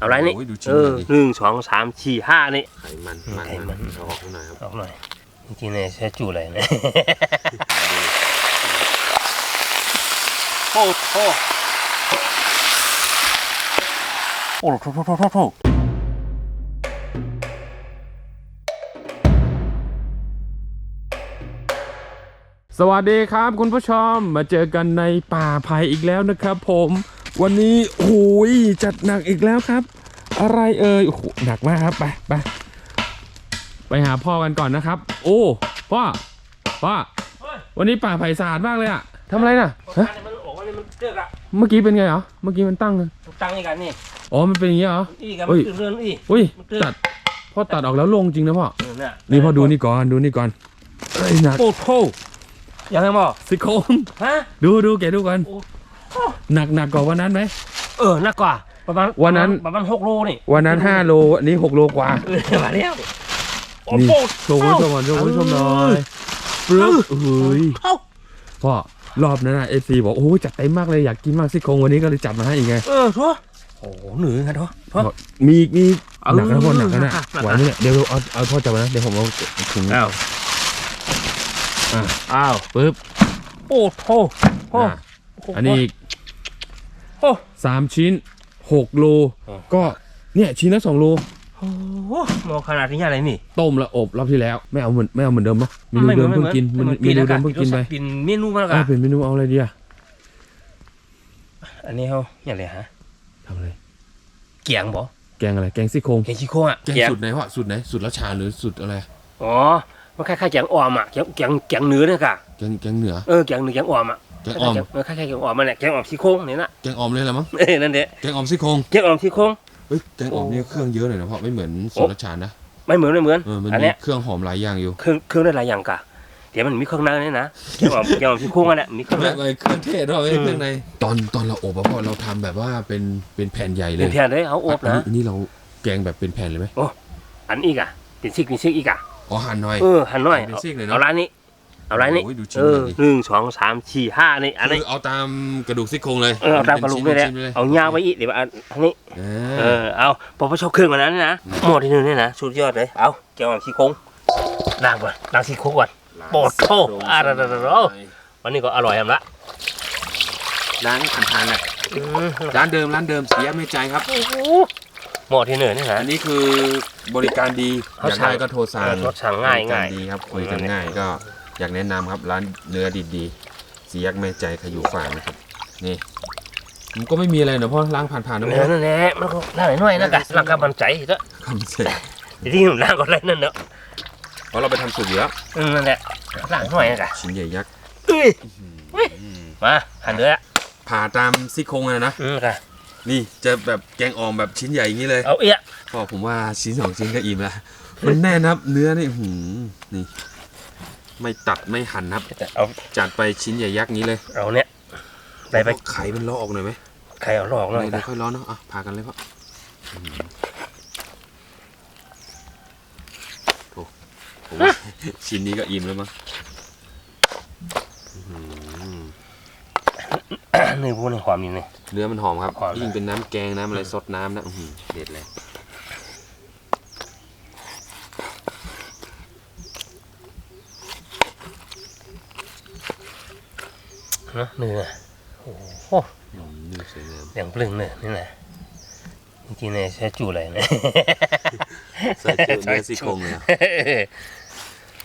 เอาไรนี่โอ้ยดูชิ้นเออดิ หนึ่งสองสามสี่ห้านี่ ไขมันอืมมันไขมัน เอาออกให้หน่อยครับ ออกหน่อยจริงๆเนี่ยใช้จูอะไรนะ โอ้โหโอ้โหโทษโทษโทษโทษสวัสดีครับคุณผู้ชมมาเจอกันในป่าไผ่อีกแล้วนะครับผม วันนี้โอ้ยจัดหนักอีกแล้วครับ อะไรเอ่ยโอ้โหหนักมากครับไปไปไปหาพ่อกันก่อนนะครับ โอ้พ่อพ่อวันนี้ป่าไผ่สะอาดมากเลยอะทำอะไรน่ะฮะมันบอกว่านี่มันเจือกอะเมื่อกี้เป็นไงเหรอเมื่อกี้มันตั้งเลยตั้งนี่กันนี่อ๋อมันเป็นอย่างงี้เหรออีกันเฮ้มันยตื่นเรื่องอีอุ้ยมันเตือนตัดพ่อตัดออกแล้วลงจริงนะพ่อเออเนี่ยนี่พ่อดูนี่ก่อนดูนี่ก่อนเอ้ยหนักโอ้โหยังไงบอกสิโครงฮะดูดูแกดูก่อนโอ้ห นักหนักกว่าวันนั้นไหม เออหนักกว่าประมาณวันนั้น ประมาณหกโลนี่วันนั้น5โลอันนี้6โลกว่าเออมาแล้วโอ้นี่โหโชว์คุณผู้ชมก่อนโชว์คุณผู้ชมหน่อยปึ๊บเฮ้ยเอ้าพ่อรอบนั้นนะเอฟซีบอกโอ้ยจัดเต็มมากเลยอยากกินมากซี่โครงวันนี้ก็เลยจัดมาให้อีกไงเออทั่วโอ้โหเหนื่อยกันทั่วทั่วบอกมีอีกมีอีกเออหนักนะพ่อหนักนะหนักหนักไหวไหมเนี่ยเดี๋ยวเอาเอาพ่อจับไว้นะเดี๋ยวผมเอาถุงอ้าวอะอ้าวปึ๊บโอ้โหโอ้อะอันนี้อีก โอ้ สามชิ้นหกโล อ๋อ ก็เนี่ยชิ้นละสองโล โอ้โหมองขนาดนี้อะไรนี่ต้มแล้วอบรอบที่แล้ว ไม่เอาเหมือนไม่เอาเหมือนเดิมเนาะเมนูเดิมเพิ่งกินเมนูเมนูเดิมเพิ่งกินไปกินเมนูมาแล้วเอกัอนเป็นเมนูเอาอะไรดีอะอันนี้เขาอย่างไรฮะทำอะไรเกียงบ่แกงอะไรแกงซี่โครงเกียงขี้โค้งอะแกงสูตรไหนพ่อสูตรไหนสูตรละชาหรือสูตรอะไรอ๋อมันคล้ายๆเกียงออมอะเกียงเกียงเกียงเนื้อเนี่ยกะแกงแกงเหนือเออเกียงเนื้อเกียงออมอะ แกงอ่อม เออคล้ายๆเกียงออมมันแหละเกียงออมขี้โค้งนี่นะแกงอ่อมเลยเหรอมั้งเออนั่นเด้แกงอ่อมซี่โครงเกียงออมขี้โค้งเฮ้ยแกงอ่อมนี่เครื่องเยอะหน่อยนะเพราะไม่เหมือนสูตรละชานะไม่เหมือนไม่เหมือนเออมันอันมีเนี้ย เครื่องหอมหลายอย่างอยู่เครื่องเครื่องได้หลายอย่างกะเดี๋ยวมันมีเครื่องในเนี่ยนะเกียงออมเกียงออมขี้โค้งอันเนี้ยมีเครื่องในไม่เครื่องเทศด้วยไม่อืม เครื่องในตอนตอนเราอบอะพ่อเราทำแบบว่าเป็นเป็นแผ่นใหญ่เลเป็นยแทนเลยเขาอบอันนะนี้อันนี้เราแกงแบบเป็นแผ่นเลยไหมอันอีกอะเป็นซิกเป็นซิกอีกอะอ๋อหั่นหน่อย เออหันหน่อยเป็นซิกเลยเนอะ เอาร้านนี้ เอาร้านนี้โอ้ยดูชิ้นเออเลยดิ หนึ่งสองสามสี่ห้านี่อันนี้คือเอาตามกระดูกซี่โครงเลยเออเอาตามกระดูกด้วยแหละป็นชิ้นๆเอายาวไปอีกเดี๋ยวอันอันนี้ เอเอออเอาพอพอชอบเครื่องกว่านั้นนะหมดที่หนึ่งเนี่ยนะสุดยอดเลยเอาแกวางซี่โครงล้างก่อนล้างซี่โครงก่อน โปรดโทษอะเดี๋ยวๆๆวันนี้ก็อร่อยทำละร้านอาหารน่ะอืมร้านเดิมร้านเดิมเสียไม่ใจครับ โอ้โหหมดที่หนึ่งเนี่ยนะ อันนี้คือบริการดีเขาอยากสั่ได้ง ก็โทรสั่งเออโทรสั่งง่ายบริกรง่ายดีครับคุยกันง่ายก็ อยากแนะนำครับร้านเนื้อดีๆสียักแม่ใจขยูฟาร์มนะครับ นี่มันก็ไม่มีอะไรเนอะเพราะล้างผ่านๆนะเนื้พ่ออนั่นแหละมันก็ล่างหน่อยๆนะกะล่างกับมันใจเถอะคำเสร็จที่หนุ่มล่างก็ได้นั่นเนอะเพราะเราไปทำสุกอยู่แล้วอืมนั่นแหละล่างหน่อยนะกะชิ้นใหญ่ยักษ์เอ้ยมาหั่นเนื้อผ่าตามซี่โครงเลยนะอืมกะนี่จะแบบแกงอ่อมแบบชิ้นใหญ่อย่างนี้เลย เอาเอี้ยก็ผมว่าชิ้นสองชิ้นก็อิ่มแล้วมันแน่นครับเนื้อนี่หืมนี่ ไม่ตัดไม่หั่นครับ เอาจัดไปชิ้นใหญ่ยักษ์นี้เลยเอาเนี่ยไปไปไข่มันเลาะออกหน่อยไหมใครเอาลอกหน่อยเดี๋กะยวค่อยร้อนเนาะอะพากันเลยพ่ออืมโอ้ผมว่าชิ้นนี้ก็อิ่มแล้วมั้งอื้อหือเนื้อพวกนี้ความดีนี่เนื้อมันหอมครับหอมนะยิ่งเป็นน้ำแกงน้ำอะไรสดน้ำนะอื้อหือเด็ดเลย เนอะเนื้อโอ้โหอืมเนื้อสวยงามอย่างปลึงเนื้อนี่นะจริงๆเนี่ยใช้จูอะไรนะใส่เนื้อซี่โครงเลยอะ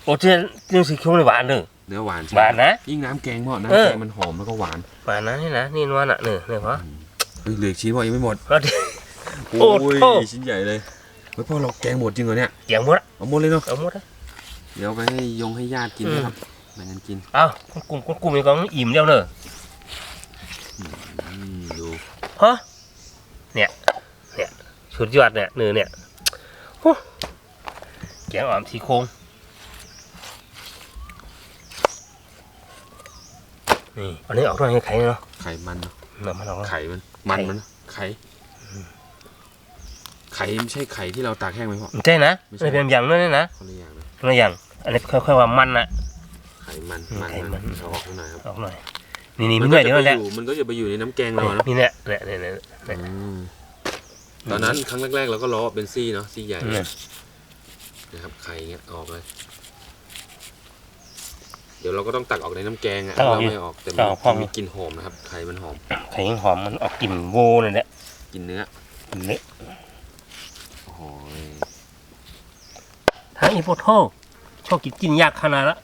โอ้เจ้าเนื้อสีโครงเลยหวานเนอะเนื้อหวานใช่หวานนะยิ่งน้ำแกงพ่อเอน้ำอแกงมันหอมแล้วก็หวานหวานนะนี่นะนี่นวลอะเนื้อเนื้อเพราะเฮ้ยเหลืออกชิ้นพ่อยังไม่หมดก็โอ้โอ้ยโหชิ้นใหญ่เลยเฮ้ยพ่อเราแกงหมดจริงเหรอเนี่ยเกี่ยงหมดอะเอาหมดเลยเนาะเอาหมดอะเดี๋ยวเอาไปให้ยงให้ญาติกินอืมนะครับ แบ่งกันกินเอาคุณกลุ่มคุณกลุ่มอีกองอิ่มแล้วเนอะอืมดูฮะเนี่ยเนี่ยสุดยอดเนี่ยเนื้อเนี่ยโอ้แกงอ่อมสีโครงนี่อันนี้ออกด้วยให้ไข่เนาะไข่มันเนาะเนาะมันออกแล้ว ไข่มัน มันมันเนอะไข่ ไข่ไม่ใช่ไข่ที่เราตากแห้งไหมพ่อ ใช่นะไม่ใช่ไม่เป็นอย่างนั้นเลยนะคนละอย่างนะ ตัวอย่างอันนี้ค่อยๆว่ามันนะ ไข่มันอืมมันไข่มัน เอาออกให้หน่อยครับออกหน่อย นี่นี่มัมันก็ด้วยจะเดี๋ยวไปนั่นแหละอยู่มันก็จะไปอยู่ในน้ำแกงเราอะเนาะนี่เนี่ยเนี่ยเนี่ยเนี่ยอืมตอนนั้นครั้งแรกๆเราก็ล้อเป็นซี่เนาะซี่ใหญ่เนี่ยนะครับไข่เงี้ยออกเลยเดี๋ยวเราก็ต้องตักออกในน้ำแกงอะตักออกเราดิไม่ออกแต่ตักออกพร้อมมันมีกลิ่นหอมนะครับไข่มันหอมไข่ยังหอมมันออกกลิ่นโวเลยเนี่ยกลินเนื้อเละโอ้โหทั้งอีโพโทชอบกินกินยากขนาดละ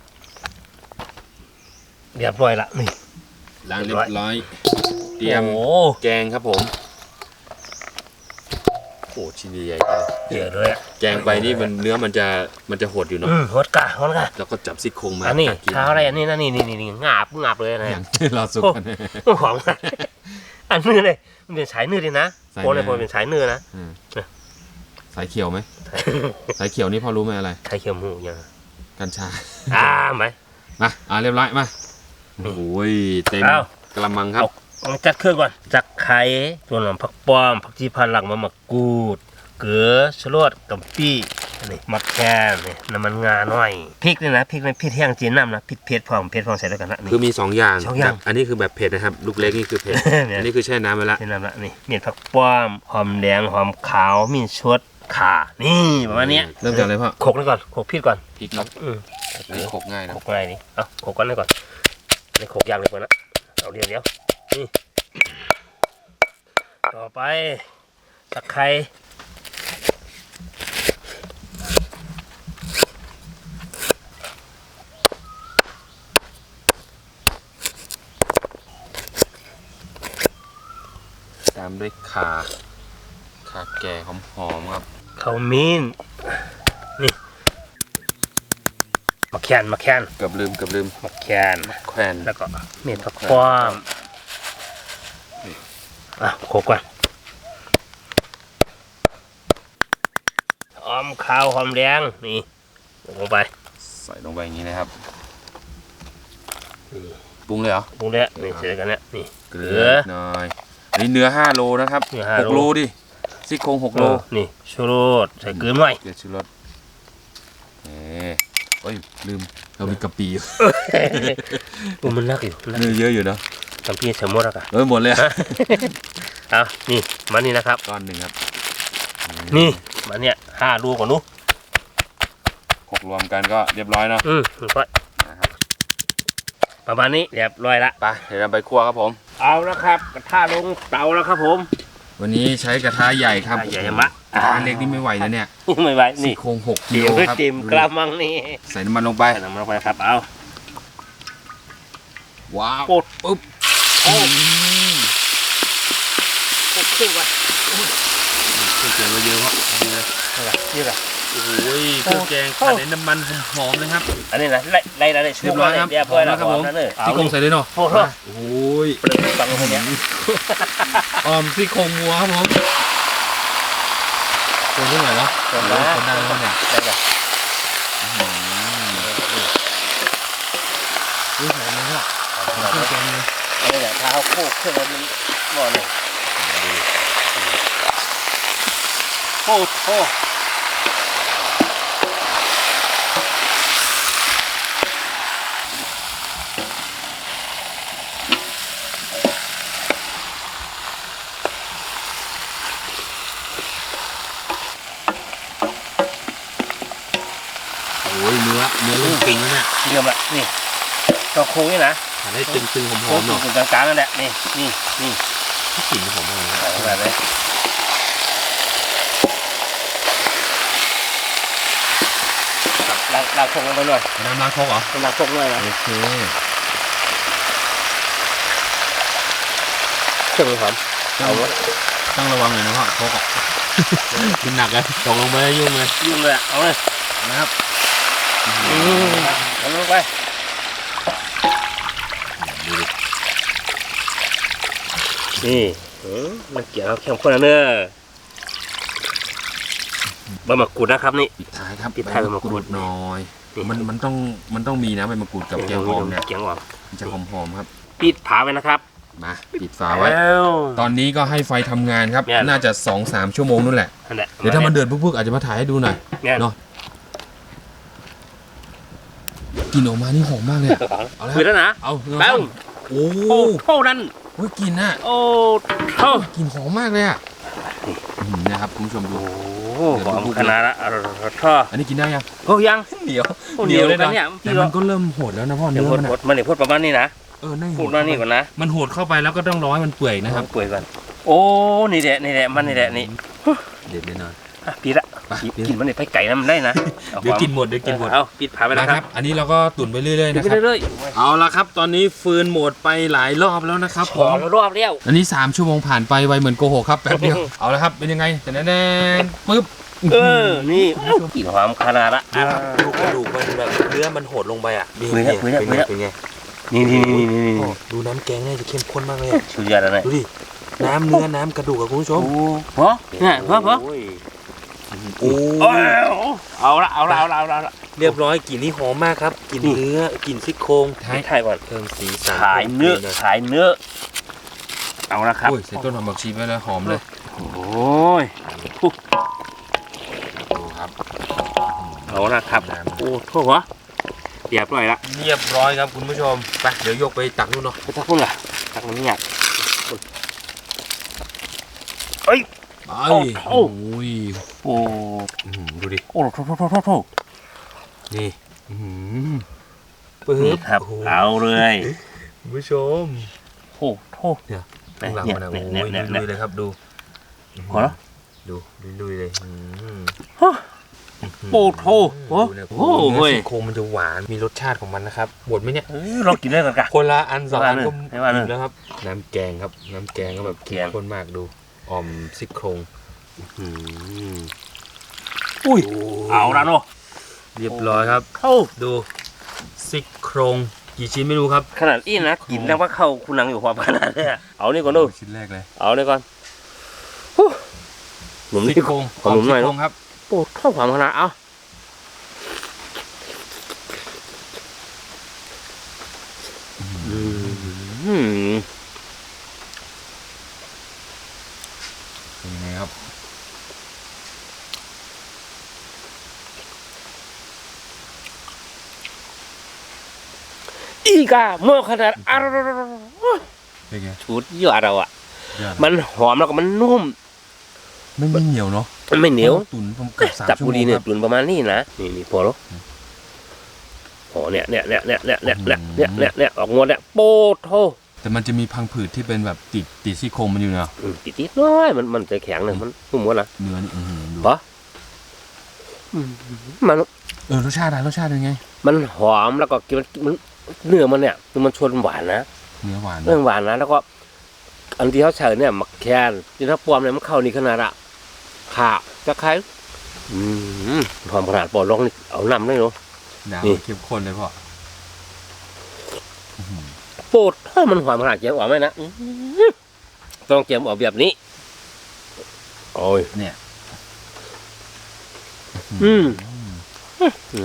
เรียบร้อยละนี่ล้างเรียบร้อย เตรียมโอ้แกงครับผมโอ้ชิ้นใหญ่ๆเลยเยอะเลยอะแกงไปนี่มันเนื้อมันจะมันจะหดอยู่เนาะอืมฮอตกะฮอตกะแล้วก็จับซี่โครงมาอันนี้ตักกินเช้าอะไรอันนี้นะนี่นี่นี่นี่งาบงาบเลยนะอย่างเราสุกกันนะหอมมากอันนื้อเลยมันเป็นสายนื้อดีนะสายโปรเลยเนื้อโปรเป็นสายนื้อนะอืมสายเขียวไหมสายเขียวนี่พอรู้ไหมอะไร ไข่เค็มหมูยังกัญชา อ่าไหมมาอ่าเรียบร้อยมา โอ้ยเต็มอ้าว กระมังครับเอาจัดเครื่องก่อนจักไข่ตัวหอมผักป้อมผักชีพันหลักมะมะกรูด เกลือชะรดกำปี้อันนี้มะแคนนี่น้ำมันงาหน่อยพริกนี่นะพริกนี่พริกแห้งจีนน้ำนะพริกเผ็ดพร้อมเผ็ดพร้อมใส่ด้วยกันนะนี่ คือมีสองอย่างสองอย่างแบบอันนี้คือแบบเผ็ดนะครับ ลูกเล็กนี่คือเผ็ด เนี่ย อันนี้คือแช่น้ำไปละจีนน้ำละนี่เมียนผักป้อมหอมแดงหอมขาวมีชดข่านี่ประมาณเนี้ยเริ่มจากอะไรพ่อโขลกนี่ก่อนโขลกพริกก่อนพริกเนาะอืมอันนี้โขลกง่ายนะโขลกง่ายนี่เอาโขลกก่อนเลยก่อน นี่โขลกยากเลยก่อนนะเอาเดี๋ยวเดี๋ยวนี่ต่อไปตะไคร้ตามด้วยขาขาแก่หอมๆครับเขามีนนี่มะ แคนมะแคนเกือบลืมเกือบลืมมะแคนแควนแล้วก็เม็ดผักป้อมอะโขลกก่อนหอมขาวหอมแดงนี่ลงไป ใส่ลงไปอย่างนี้นะครับปรุงเลยเหรอปรุงแล้วนี่เสร็จแล้วกันเนี่ยนี่เกลืเกลืออหน่อยอันนี้เนื้อ5โลนะครับเนื้อห้าหกโลโลดิซี่โครง6โลนี่ชูรสใส่เกลือหน่อยเกลือชูรสเอ้เอ้ยลืมเรามีกะปิอยู่โอ้มันนักอยู่นักเนื้อเยอะอยู่เนาะทำพี่สมมติแล้วกันเอ้ยหมดเลยอะเอานี่มานี่นะครับก้อนหนึ่งครับ นี่มาเนี่ยห้าลูกก่อนนุ๊หกรวมกันก็เรียบร้อยเนาะอืมค่อยนะครับประมาณนี้เรียบร้อยละไปเดี๋ยวเราไปคั่วครับผม เอาแล้วครับ กระทะลงเตาแล้วครับผม วันนี้ใช้กระทะใหญ่ครับกระทะใหญ่มะ กระทะเล็กนี่ไม่ไหวนะเนี่ยไม่ไหวซี่นี่โครงหกกิเดี๋โลยวครับจิ้มกระมังนี่ใส่น้ำมันลงไป ใส่น้ำมันลงไปครับเอา ว้าวกดปุ๊บโอ้กดครึ่งก่อนเครื่องแกงมาเยอะเพราะนี่เลยนี่แหละโอ้ยเครื่องแกงผัดในน้ำมันหอมๆเลยครับ อันนี้นะไล่ไล่ไล่ช่วยเรียบร้อยครับเรียบร้อยแล้วพร้อมแล้วครับผม นั่นเลยเอาซี่โครงใส่เลยเนาะโอ้โหโอ้ย เปลือกฟังคนเนี้ย ออมซี่โครงวัวครับผม คนที่ไหนเนาะคนโอ้ละยคนได้แล้วเนี่ยได้เลยอุ้ยหอมเลยครับเครื่องแกงเลยอันนี้แหละถ้าเขาโคกเครื่องมันหม้อเนี่ยโอ้โห โอ้ยเนื้อเนื้อเริ่มปิ้ งแล้วเนี่ยเยี่ยมละนี่ตัวโค้งนี่นะผัดให้ตึงๆหอโค้งมๆหน่อยกลางๆนั่นแหละนี่นี่นี่กลิ่นหอมมากเลยใส่เข้าไปเลยล้างล้างโค้งลงไปหน่อยน้ำล้างครกเหรอล้างโค้งหน่อยนะโอเคเครื่องมันหอมเอาวะต้องระวังหน่อยนะพ่อครกอะกินหนักเลยตกลงไปแล้วยุ่งเลยยุ่งเลยอะเอาเลยนะครับ เอาลงไปนี่เออมันเกี่ยวกับเข้มข้นนะเนอะใบมะกรูดนะครับนี่ ปิดท้ายครับปิดท้ายใบมะกรูดหน่อย นี่ มันมันต้องมันต้องมีนะใบมะกรูดกับแกงหอมเนี่ยเกียงหอมมันจะหอมๆครับ ปิดผาไว้นะครับมาปิดฝาไว้ แล้ว ตอนนี้ก็ให้ไฟทำงานครับ เนี่ย น่าจะ2อสามชั่วโมงนู่นแหละ นั่นแหละ เดี๋ยวถ้ามันเดือดปุ๊บๆอาจจะมาถ่ายให้ดูหน่อยเนี่ย เนาะ กลินออกมานี่หอมมากเลยอะเอาละคือแล้วนะเอาแป้งโอ้โอ้เท่านั้นโหกลินน่ะโอ้เท่ากลินหอมมากเลยอะอื้อหือนะครับคุณผู้ชมดู โอ้โหหอมขนาดละอะท่ออันนี้กินได้ยังโอ้ยังเหนียวโอ้เหนียวเลยนะเนี่ยแต่พี่มัเรานก็เริ่มโหดแล้วนะพ่อเดี๋ยเนื้วอพูดมันพูดมันเดี๋ยวพูดประมาณนี้นะเออนั่นพูดมานี่ก่อนนะ มันโหดเข้าไปแล้วก็ต้องร้อยมันเปื่อยนะครับเปื่อยก่อนโอ้นี่แหละนี่แหละมันนี่แหละนี่เด็ดแน่นอนอะปิดละไป กินกินมันนี่ไปไก่นะมันได้นะอาเดี๋ยวความกินหมดเดี๋ยวกินหมดเอาปิดผ่าไปแล้วนะคครัรับบอันนี้เราก็ตุ๋นไปเรื่อยๆปิดนะไปครับเรื่อยเอาละครับ ตอนนี้ฟืนหมดไปหลายรอบแล้วนะครับๆผสองมรอบแล้วอันนี้ 3 ชั่วโมงผ่านไปไวเหมือนโกหกครับแป๊บเดียวเอาละครับเป็นยังไงแต่แน่ๆปึ๊บเออ นี่กลิ่นหอมขนาดละอะดูกระดูกมันแบบเนื้อมันโหดลงไปอะเปื่อยแล้วเปื่อยแล้วเป็นเปื่อยไงแล้วเป็นไงนี่นี่นี่นี่นี่โอ้ดูน้ำแกงน่าจะเข้มข้นมากเลยอะสุดยอดแล้วนะดูดิน้ำเนื้อน้ำกระดูกอะคุณผู้ชมโอ้พอเนี่ยพอพอโอ้ โอ้เอาละเอาละเอาละเอาละเอาละเรียบร้อยกลิ่นนี่หอมมากครับกลิ่นนี่เนื้อกลิ่นซี่โครงให้ถ่ายก่อนเพิ่มสีสันขายเนื้อพิ่มกลิ่ขายเนื้อ เอาละครับโอ้ยใส่ต้นหอมบักชีไว้แล้วหอมเลยโอ้ยดูครับเอาละครับโอ้โทษวะเรียบร้อยละเรียบร้อยครับคุณผู้ชมไปเดี๋ยวยกไปตักนู่นเนาะไปทักคุณล่ะทักมันเนี่ยเอ้ย ไปโอ้โอ้ยโอ้อื้อหือดูดิโอ้โทษโทษโทษโทษโทษนี่อื้อหือปึ๊นี่บครับโโหเอาเลยคุณผู้ชมโอ้โทษข้างหลังมันอะโอ้เนี่ยยเนี่ยเนี่ยลุยๆเลยครับดูพอแล้วดูลุยๆเลยอื้อโอ้โทษโอ้ดูเนี่ยโหเว้ยเนื้อซี่โครงมันจะหวานมีรสชาติของมันนะครับหมดไหมเนี่ยเอ้ยเรากินได้กันกะคนละอันสองอันก็ไม่ว่าเลยอิ่มแล้วครับ น้ำแกงครับ น้ำแกงก็แบบแกเข้มงข้นมากดู อ่อมซี่โครงอุ้ยเอาละเนาะเรียบร้อยครับเข้าดูซี่โครงกี่ชิ้นไม่รู้ครับ ขนาดอี้นะกินแล้วว่าเข้าคุณนังอยู่ความขนาดเนี่ยเอานี่ก่อนดูชิ้นแรกเลย เอานี่ก่อนฮู้หนุ่มนี่ซี่โครงขอหนุ่มหน่อยซี่เนอะโครงครับโอ้เข้าความขนาดเอาอืม เป็นยังไงครับ อีกาเมื่อขนาดอร่อยเป็นไงชุดยอดเราอะ ยอดมันหอมแล้วก็มันนุ่ม ไม่ไม่เหนียวเนาะมันไม่เหนียว ตุ๋นประมาณเกือบสามจับชั่วบุโมรีงเนี่คยรับ ตุนประมาณนี้นะนี่นี่พอแล้วโอ้เนี่ยเนี่ยเนี่ยเนี่ยเนี่ยเนี่ยเนี่ยเนี่ยเนี่ยเนี่ยออกงวดเนี่ยโปโทแต่มันจะมีพังผืดที่เป็นแบบติดติดซี่โครงมันอยู่เนาะอืมติดนิดน้อยมันมันจะแข็งหนึ่งมันนุ่มหมดนะเนื้อนี่อื้อหือดูปะมัน เออรสชาติอะไรรสชาติเป็นไง มันหอมแล้วก็กินมัน เนื้อมันเนี่ยมันชวนหวานนะเนื้อหวานเรื่องหวานนะแล้วก็อันที่เขาเชิญเนี่ยมักแคนที่ถ้าปลอมเนี่ยมันเข้านี่ขนาดอะข่าจะคล้ายอืมหอมขนาดปอลองนี่เอาน้ำได้เนาะน้นี่ำเข้มข้นเลยพ่อโปรดถ้ามันหอมขนาดเจียมออกไหมนะอื้อหือต้องเจียมออกแบบนี้ โอ้ยเนี่ย อืมอื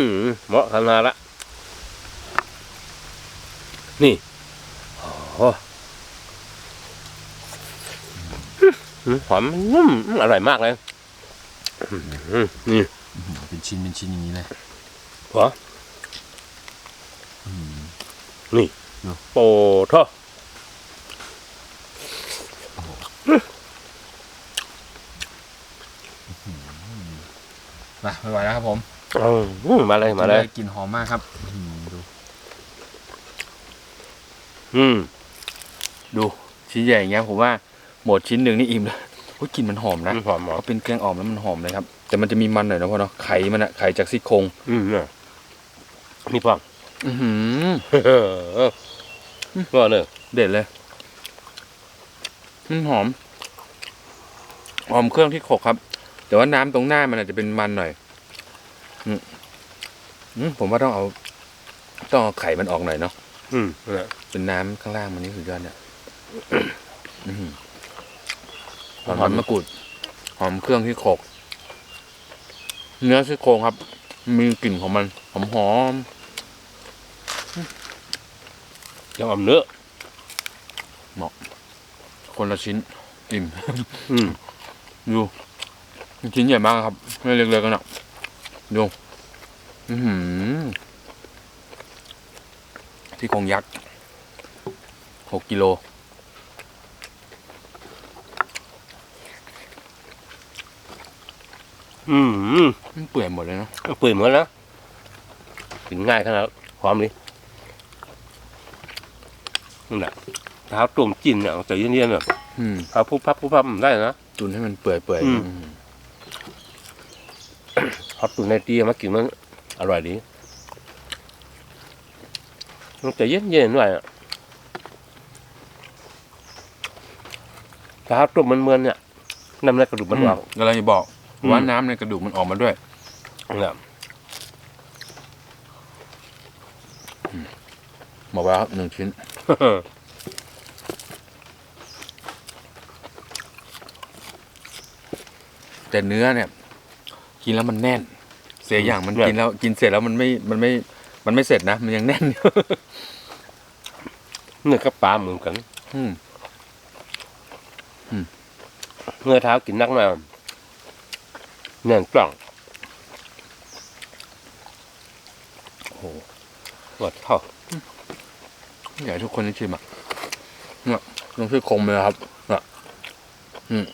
มเหมาะขนาดละ นี่โอ้อืมหอมนุ่มอร่อยมากเลยอืมนี่อื้อหือเป็นชิ้นเป็นชิ้นอย่างนี้เลยเหรออืมโปรดท่อมาไม่ไหวแล้วครับผมอืมมาเลยมาเลยกลิ่นหอมมากครับ อื้อหือดูอืม ดูชิ้นใหญ่อย่างเงี้ยผมว่าหมดชิ้นหนึ่งนี่อิ่มแล้วโอ้ยกลิ่นมันหอมนะหอมหอมเขาเป็นแกงอ่อมแล้วมันหอมเลยครับ แต่มันจะมีมันหน่อยนะพ่อเนาะไข่มันอะไข่จากซี่โครงอืมเนี่ยนี่ป้องอือหือก็เลยเด็ดเลยมันหอมหอมเครื่องที่โขกครับ แต่ว่าน้ำตรงหน้ามันอาจจะเป็นมันหน่อยอืมอืมผมว่าต้องเอา ต้องเอาไข่มันออกหน่อยเนาะอืมเนี่ย เป็นน้ำข้างล่างมันนี่สุดยอดเนี่ยอื้อหือหอมมะกรูด หอมเครื่องที่โขกเนื้อซี่โครงครับ มีกลิ่นของมัน หอมหอมยังอมเนื้อๆคนละชิ้น อิ่มอืมดูชิ้นใหญ่มากครับ ไม่เล็กๆกันอะดูอือหือที่โครงยักษ์ หกกิโลอืมมันเปื่อยหมดเลยเนาะเปื่อยหมดแล้วกินง่ายขนาดพร้อมเลยนั่นแหละเท้าตุ่มจิ้นเนี่ยเอาใจเย็นๆเนี่ยอืมเอาพุบพับพุบพับได้นะตุนให้มันเปื่อยเปื่อยอืมฮอตตุ่นในตีมากินมันอร่อยดีต้องใจเย็นๆหน่อยอะ เท้าตุ่มมันเมือนเนี่ยน้ำในกระดูกมันออกกำลังจะบอกอืม ว่าน้ำในกระดูกมันออกมาด้วย เนี่ยหมอกไปแล้วครับหนึ่งชิ้น แต่เนื้อเนี่ย กินแล้วมันแน่น เสียอย่างมันเนี่ยกินแล้วกินเสร็จแล้วมันไม่มันไม่มันไม่เสร็จนะ มันยังแน่นอยู่ เนื้อกับปลาเหมือนกัน อืม เนื้อเท้ากินนักมาเนื้อกล่องโอ้โหหมดเท่าอยากให้ทุกคนได้ชิมอะเนี่ยลองช่วยคมเลยครับเนี่ยอืม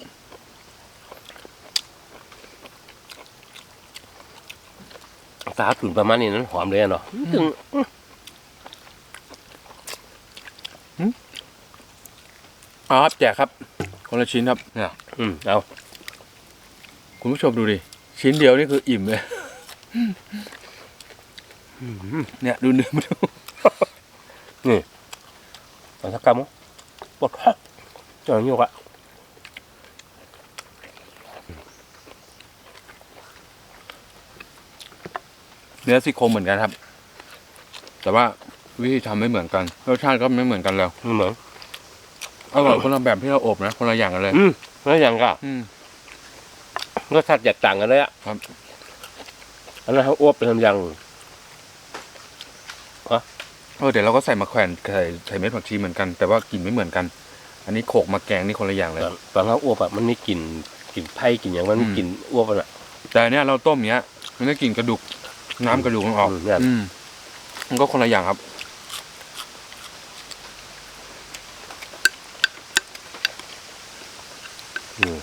สาตุ่นประมาณนี้นั้นหอมเลยอะเนาะถึงเอาครับแจกครับ คนละชิ้นครับเนี่ยอืมเอาคุณผู้ชมดูดิ ชิ้นเดียวนี่คืออิ่มเลยเนี่ยดูเนื้อมันดูเอาสักกำมั้งปวดท้องจอยงกอะเนื้อซี่โครงเหมือนกันครับ แต่ว่าวิธีทำไม่เหมือนกันรสชาติก็ไม่เหมือนกันแล้วไม่เหมือน อร่อยคนละแบบที่เราอบนะคนละอย่างกันเลย อืมแล้วอย่างก็อืม รสชาติแตกต่างกันเลยอะครับ อันนั้นเขาอ้วบเป็นทำยัง เออเดี๋ยวเราก็ใส่มะแขวนใส่ใส่เม็ดผักชีเหมือนกันแต่ว่ากลิ่นไม่เหมือนกัน อันนี้โขลกมาแกงนี่คนละอย่างเลยตอนตอนเขาอ้วบอะมันมีกลิ่นกลิ่นไผ่กลิ่นอย่างมันมีอืม กลิ่นอ้วบอะแต่อันเนี้ยเราต้มเนี้ยมันก็กลิ่นกระดูกน้ำกระดูกมันออกอืมเนี่ย อืมมันก็คนละอย่างครับ อืม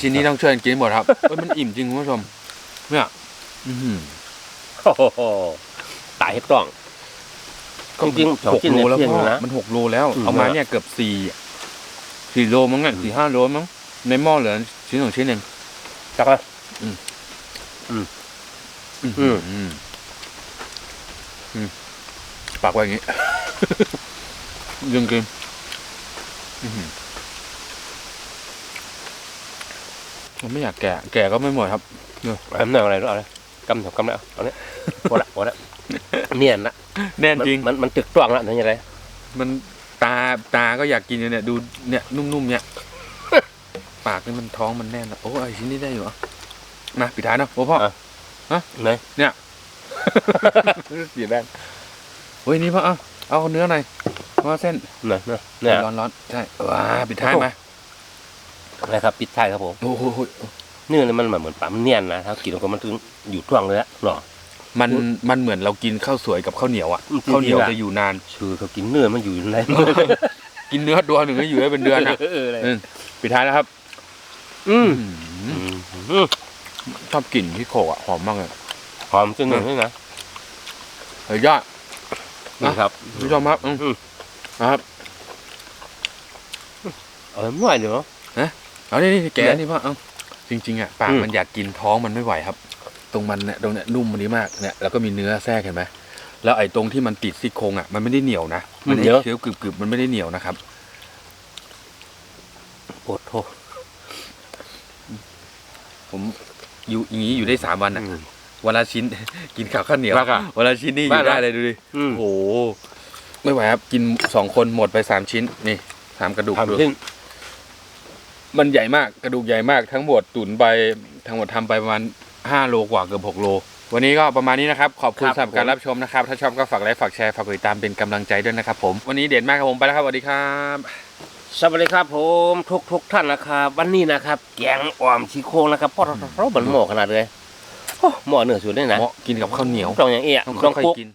ชิ้นนี้ต้องช่วยกันกินหมดครับเอ้ยมันอิ่มจริงคุณผู้ชม เนี่ยอื้อหือโอ้โหตายให้ต้อง จริงๆสองหกชิ้นโลเนี่ยแล้วเที่ยงพ่อนะมันหกโลแล้ว อืม เอามาเนี่ยเกือบสี่สี่โลมั้งเนี่ยสี่ห้าโลมั้งในหม้อเหลือชิ้นสองชิ้นเองจักละอืมอืมอืมอืมปากไว้อย่างงี้ ยังกินอื้อหือ มันไม่อยากแกะแกะก็ไม่หมดครับเอาหน่อยอะไรเอาเลยกำถกำแล้วเอาเนี่ยพอละพอละเนียนละแน่นมันจริงมันมันตึกจ้วงละนี่ยังไงมันตาตาก็อยากกินอยู่เนี่ยดูเนี่ยนุ่มๆเนี่ยปากนี่มันท้องมันแน่นอะโอ้ไอชิ้นนี้ได้อยู่เหรอมาปิดท้ายเนอะโอ้พ่อไหนเสียแบนเฮ้ยนี่พ่อเอาเอาเนื้อหน่อยเพราะว่าเส้นไหนเนี่ยเนี่ยร้อนร้อนๆใช่ว้าปิดท้ายมา นะครับปิดท้ายครับผมโอ้โหเนื้อเนี่ยมันเหมือนปลามันเนียนนะถ้ากินแล้วก็มันถึงอยู่ท่วงเลยอะเนาะมันมันเหมือนเรากินข้าวสวยกับข้าวเหนียวอะอืมข้าวเหนียวจริงๆอะจะอยู่นานชื่อเขากินเนื้อมันอยู่ในกินเนื้อตัวหนึ่งก็อยู่ได้เป็นเดือนอะเอออะไรเออปิดท้ายแล้วครับอืมอืมอืมชอบกลิ่นที่โขกอะหอมมากเลยหอมจนหนึ่งด้วยนะเฮ้ยยอดนี่ครับคุณผู้ชมครับอืมอืมนะครับเอาหน่อยเดี๋ยว เอานี่นี่แกะเนี่ยนี่พ่อเอาจริง ๆอะปากอืมมันอยากกินท้องมันไม่ไหวครับ ตรงมันเนี่ยตรงเนี้ยนุ่มมันนี้มากเนี่ยแล้วก็มีเนื้อแทรกเห็นไหมแล้วไอ้ตรงที่มันติดซี่โครงอะมันไม่ได้เหนียวนะมันเดี๋ยวเคี้ยวกรึบๆมันไม่ได้เหนียวนะครับโอ้โหผมอยู่อย่างนี้อยู่ได้สามวันอะอืมวันละชิ้นกินข้าวข้าวเหนียวบ้าอะวันละชิ้นนี่อบ้ายู่เหรอได้เลยดูดิอืมโอ้โหไม่ไหวครับกินสองคนหมดไปสามชิ้นนี่สามกระดูกดูทำขึ้น มันใหญ่มากกระดูกใหญ่มากทั้งหมดตุ๋นไปทั้งหมดทำไปประมาณห้าโลกว่าเกือบหกโล วันนี้ก็ประมาณนี้นะครับ ขอบคุณสำหรับการรับชมนะครับ ถ้าชอบก็ฝากไลค์ฝากแชร์ฝากกดติดตามเป็นกำลังใจด้วยนะครับผมวันนี้เด่นมากครับผมไปแล้วครับสวัสดีครับสวัสดีครับผมทุกทุกๆท่านนะครับ วันนี้นะครับแกงอ่อมชีโครงนะครับเพราะเราเหมือนหม้อขนาดเลยโอ้หม้อเนื้อสุดเลยนะเหมาะกินกับข้าวเหนียวต้องอย่างเอี้ยต้องต้องค่อยคลุกๆกิน